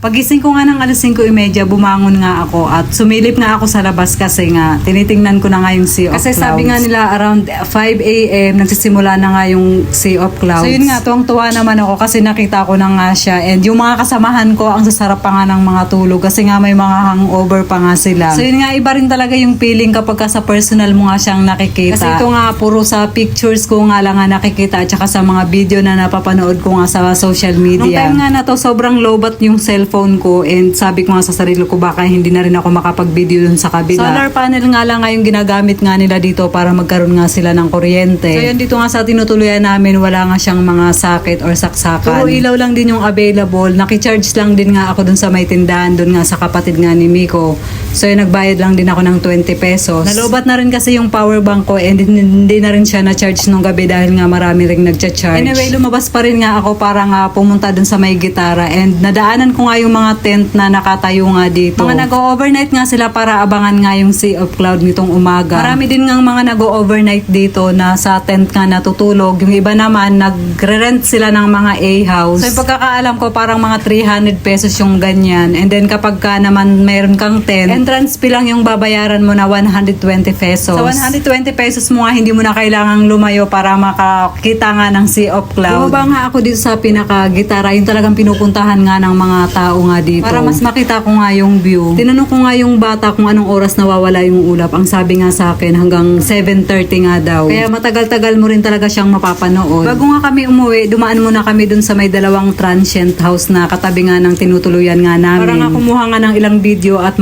Pagising ko nga ng alas 5.30, bumangon nga ako at sumilip nga ako sa labas kasi nga tinitingnan ko na nga yung Sea of Kasi Clouds. sabi nga nila around 5 a.m. nagsisimula na nga yung Sea of Clouds. So yun nga, tuwang-tuwa naman ako kasi nakita ko na nga siya and yung mga kasamahan ko ang sasarap pa nga ng mga tulog kasi nga may mga hangover pa nga sila. So yun nga, iba rin talaga yung feeling kapag ka sa personal mo nga siyang nakikita. Kasi ito nga, puro sa pictures ko nga lang nga nakikita at saka sa mga video na napapanood ko nga sa social media. Nung time nga na to, sobrang lowbat yung cellphone ko and sabi ko nga sa sarili ko baka hindi na rin ako makapag-video dun sa kabila. Solar panel nga lang nga yung ginagamit nga nila dito para magkaroon nga sila ng kuryente. So yun dito nga sa tinutuluyan namin, wala nga siyang mga socket or saksakan. Puro ilaw lang din yung available. Nakicharge lang din nga ako dun sa may tindahan, dun nga sa kapatid nga ni Miko. So yun, nagbayad lang din ako ng 20 pesos. Nalobat na rin kasi yung power bank ko and hindi, na rin siya na-charge nung gabi dahil nga marami rin nagcha-charge. Anyway, lumabas pa rin nga ako para nga pumunta dun sa may gitara and nadaanan ko nga yung mga tent na nakatayo nga dito. Mga nag-overnight nga sila para abangan nga yung Sea of Cloud nitong umaga. Marami din nga mga nag-overnight dito na sa tent nga natutulog. Yung iba naman, nagre-rent sila ng mga A-house. So yung pagkakaalam ko, parang mga 300 pesos yung ganyan. And then kapag ka naman mayroon kang tent, entrance fee lang yung babayaran mo na 120 pesos. Sa 120 pesos mo nga, hindi mo na kailangang lumayo para makakita nga ng Sea of Cloud. Bumaba nga ako dito sa pinaka-gitara, yung talagang pinupuntahan nga ng mga tao nga dito. Para mas makita ko nga yung view. Tinanong ko nga yung bata kung anong oras nawawala yung ulap. Ang sabi nga sa akin, hanggang 7.30 nga daw. Kaya matagal-tagal mo rin talaga siyang mapapanood. Bago nga kami umuwi, dumaan muna kami dun sa may dalawang transient house na katabi nga ng tinutuluyan nga namin. Para nga kumuha nga ng ilang video at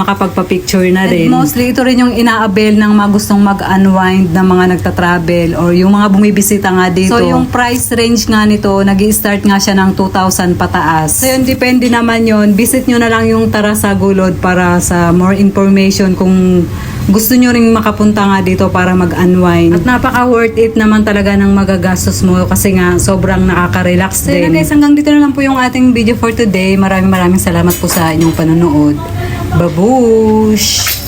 makapagpa-picture na rin. mostly, ito rin yung inaabel ng mga gustong mag-unwind ng mga nagta-travel or yung mga bumibisita nga dito. So, yung price range nga nito, nag start nga siya ng 2,000 pataas. So, yun, depende naman yon Visit nyo na lang yung Tarasa Gulod para sa more information kung gusto nyo ring makapunta nga dito para mag-unwind. At napaka worth it naman talaga ng magagastos mo kasi nga sobrang nakaka-relax so, din. So guys, hanggang dito na lang po yung ating video for today. Maraming maraming salamat po sa inyong panonood. Babush!